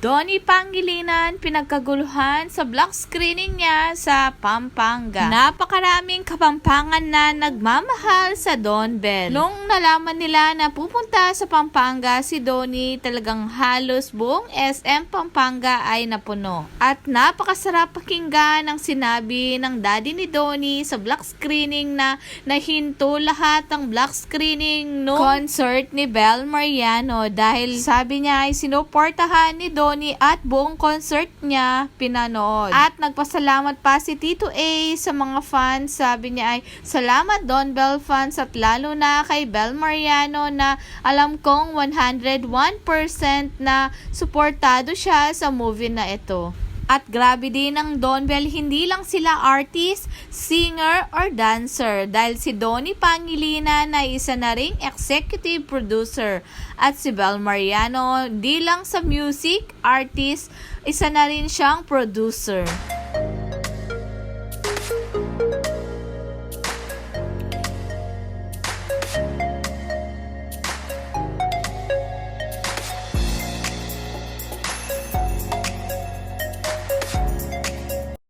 Donnie Pangilinan pinagkaguluhan sa block screening niya sa Pampanga. Napakaraming kapampangan na nagmamahal sa Don Bell. Nung nalaman nila na pupunta sa Pampanga si Donnie, talagang halos buong SM Pampanga ay napuno. At napakasarap pakinggan ang sinabi ng daddy ni Donnie sa block screening na nahinto lahat ng block screening no concert ni Bel Mariano dahil sabi niya ay sinuportahan ni Donnie at buong concert niya pinanood. At nagpasalamat pa si Tito A sa mga fans. Sabi niya ay salamat Don Bell fans at lalo na kay Bel Mariano na alam kong 101% na suportado siya sa movie na ito. At grabe din ang Don Bell, hindi lang sila artist, singer, or dancer. Dahil si Donnie Pangilinan na isa na ring executive producer. At si Bel Mariano, di lang sa music, artist, isa na rin siyang producer.